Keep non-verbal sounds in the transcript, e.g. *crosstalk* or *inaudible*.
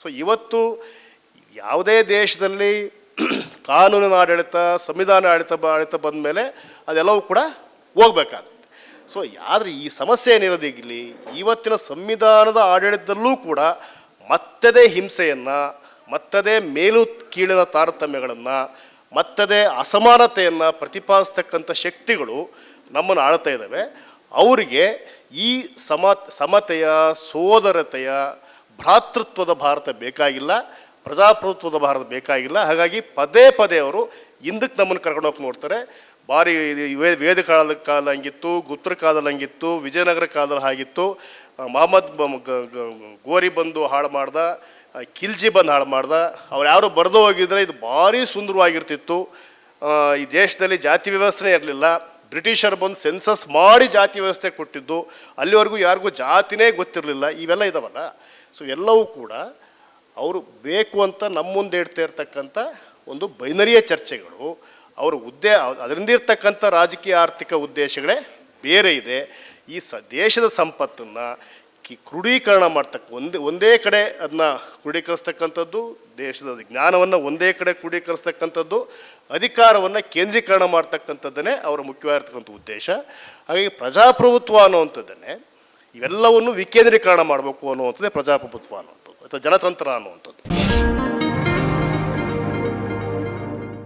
So ಇವತ್ತು ಯಾವುದೇ ದೇಶದಲ್ಲಿ *clears throat* ಕಾನೂನಿನ ಆಡಳಿತ, ಸಂವಿಧಾನ ಆಡಳಿತ ಆಡಳಿತ ಬಂದ ಮೇಲೆ ಅದೆಲ್ಲವೂ ಕೂಡ ಹೋಗ್ಬೇಕಾಗುತ್ತೆ. ಸೊ ಆದರೆ ಈ ಸಮಸ್ಯೆ ಏನಿರೋದು ಇವತ್ತಿನ ಸಂವಿಧಾನದ ಆಡಳಿತದಲ್ಲೂ ಕೂಡ ಮತ್ತದೇ ಹಿಂಸೆಯನ್ನು, ಮತ್ತದೇ ಮೇಲು ಕೀಳಿನ ತಾರತಮ್ಯಗಳನ್ನು, ಮತ್ತದೇ ಅಸಮಾನತೆಯನ್ನು ಪ್ರತಿಪಾದಿಸ್ತಕ್ಕಂಥ ಶಕ್ತಿಗಳು ನಮ್ಮನ್ನು ಆಳ್ತಾ ಇದ್ದಾವೆ. ಅವರಿಗೆ ಈ ಸಮ, ಸಮತೆಯ, ಸೋದರತೆಯ ಭ್ರಾತೃತ್ವದ ಭಾರತ ಬೇಕಾಗಿಲ್ಲ, ಪ್ರಜಾಪ್ರಭುತ್ವದ ಭಾರತ ಬೇಕಾಗಿಲ್ಲ. ಹಾಗಾಗಿ ಪದೇ ಪದೇ ಅವರು ಹಿಂದಕ್ಕೆ ನಮ್ಮನ್ನು ಕರ್ಕೊಂಡು ಹೋಗಿ ನೋಡ್ತಾರೆ. ಭಾರಿ ವೇದ ಕಾಲದ ಕಾಲ ಹಂಗಿತ್ತು, ಗುಪ್ತರ ಕಾಲದಲ್ಲಿ ಹಂಗಿತ್ತು, ವಿಜಯನಗರ ಕಾಲದಲ್ಲಿ ಹಾಗಿತ್ತು. ಮಹಮ್ಮದ್ ಗೋರಿ ಬಂದು ಹಾಳು ಮಾಡ್ದ ಕಿಲ್ಜಿ ಬಂದು ಹಾಳು ಮಾಡ್ದ. ಅವ್ರು ಯಾರು ಬರೆದು ಹೋಗಿದ್ರೆ ಇದು ಭಾರಿ ಸುಂದರವಾಗಿರ್ತಿತ್ತು. ಈ ದೇಶದಲ್ಲಿ ಜಾತಿ ವ್ಯವಸ್ಥೆನೇ ಇರಲಿಲ್ಲ. ಬ್ರಿಟಿಷರು ಬಂದು ಸೆನ್ಸಸ್ ಮಾಡಿ ಜಾತಿ ವ್ಯವಸ್ಥೆ ಕೊಟ್ಟಿದ್ದು, ಅಲ್ಲಿವರೆಗೂ ಯಾರಿಗೂ ಜಾತಿನೇ ಗೊತ್ತಿರಲಿಲ್ಲ. ಇವೆಲ್ಲ ಇದಾವಲ್ಲ? ಸೊ ಎಲ್ಲವೂ ಕೂಡ ಅವರು ಬೇಕು ಅಂತ ನಮ್ಮ ಮುಂದೆ ಇಡ್ತಾ ಇರ್ತಕ್ಕಂಥ ಒಂದು ಬೈನರಿಯ ಚರ್ಚೆಗಳು, ಅವರ ಉದ್ದೇ, ಅದರಿಂದ ಇರ್ತಕ್ಕಂಥ ರಾಜಕೀಯ ಆರ್ಥಿಕ ಉದ್ದೇಶಗಳೇ ಬೇರೆ ಇದೆ. ಈ ಸ, ದೇಶದ ಸಂಪತ್ತನ್ನು ಕಿ ಕ್ರೋಢೀಕರಣ ಮಾಡ್ತಕ್ಕ, ಒಂದೇ ಒಂದೇ ಕಡೆ ಅದನ್ನ ಕ್ರೋಢೀಕರಿಸ್ತಕ್ಕಂಥದ್ದು ದೇಶದ ಜ್ಞಾನವನ್ನು ಒಂದೇ ಕಡೆ ಕ್ರೋಢೀಕರಿಸ್ತಕ್ಕಂಥದ್ದು ಅಧಿಕಾರವನ್ನು ಕೇಂದ್ರೀಕರಣ ಮಾಡ್ತಕ್ಕಂಥದ್ದನ್ನೇ ಅವರ ಮುಖ್ಯವಾಗಿರ್ತಕ್ಕಂಥ ಉದ್ದೇಶ. ಹಾಗಾಗಿ ಪ್ರಜಾಪ್ರಭುತ್ವ ಅನ್ನುವಂಥದ್ದನ್ನೇ ಇವೆಲ್ಲವನ್ನು ವಿಕೇಂದ್ರೀಕರಣ ಮಾಡಬೇಕು ಅನ್ನುವಂಥದ್ದೇ ಪ್ರಜಾಪ್ರಭುತ್ವ ಅನ್ನುವಂಥದ್ದು ಅಥವಾ ಜನತಂತ್ರ ಅನ್ನುವಂಥದ್ದು.